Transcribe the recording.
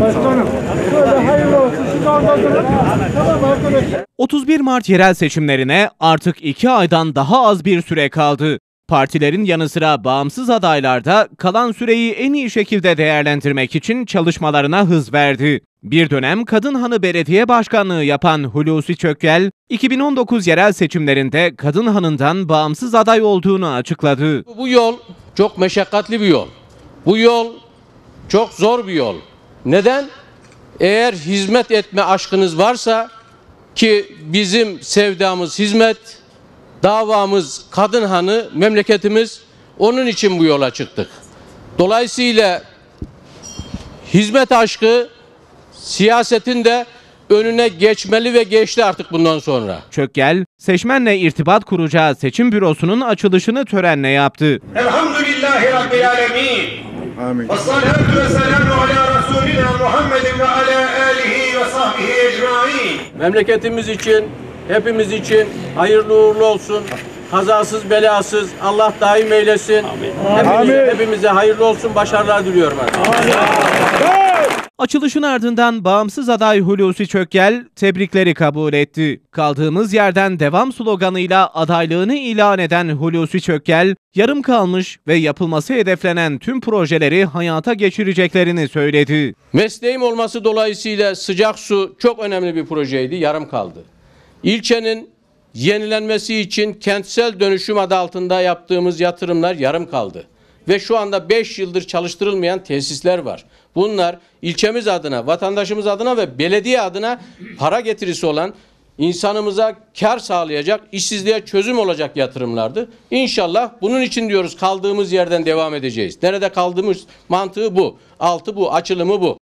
Başkanım. Böyle hayırlı olsun. Siz orada durun. Tamam arkadaşlar. 31 Mart yerel seçimlerine artık 2 aydan daha az bir süre kaldı. Partilerin yanı sıra bağımsız adaylar da kalan süreyi en iyi şekilde değerlendirmek için çalışmalarına hız verdi. Bir dönem Kadınhanı Belediye Başkanlığı yapan Hulusi Çökkel, 2019 yerel seçimlerinde Kadınhanı'ndan bağımsız aday olduğunu açıkladı. Bu yol çok meşakkatli bir yol. Bu yol çok zor bir yol. Neden? Eğer hizmet etme aşkınız varsa ki bizim sevdamız hizmet, davamız kadın hanı, memleketimiz onun için bu yola çıktık. Dolayısıyla hizmet aşkı siyasetin de önüne geçmeli ve geçti artık bundan sonra. Çökgel, seçmenle irtibat kuracağı seçim bürosunun açılışını törenle yaptı. Elhamdülillahi Rabbil Alemin. Amin. Vessalatu vesselamu ala Resulina Muhammedin ve ala alihi ve sahbihi ecmain. Memleketimiz için, hepimiz için hayırlı uğurlu olsun. Kazasız belasız Allah daim eylesin. Amin. Hepinize, Amin. hepimize hayırlı olsun. Başarılar diliyorum. Amin. Amin. Açılışın ardından bağımsız aday Hulusi Çökkel tebrikleri kabul etti. Kaldığımız yerden devam sloganıyla adaylığını ilan eden Hulusi Çökkel, yarım kalmış ve yapılması hedeflenen tüm projeleri hayata geçireceklerini söyledi. Mesleğim olması dolayısıyla sıcak su çok önemli bir projeydi. Yarım kaldı. İlçenin yenilenmesi için kentsel dönüşüm adı altında yaptığımız yatırımlar yarım kaldı. Ve şu anda 5 yıldır çalıştırılmayan tesisler var. Bunlar ilçemiz adına, vatandaşımız adına ve belediye adına para getirisi olan insanımıza kar sağlayacak, işsizliğe çözüm olacak yatırımlardı. İnşallah bunun için diyoruz kaldığımız yerden devam edeceğiz. Nerede kaldığımız mantığı bu. Altı bu, açılımı bu.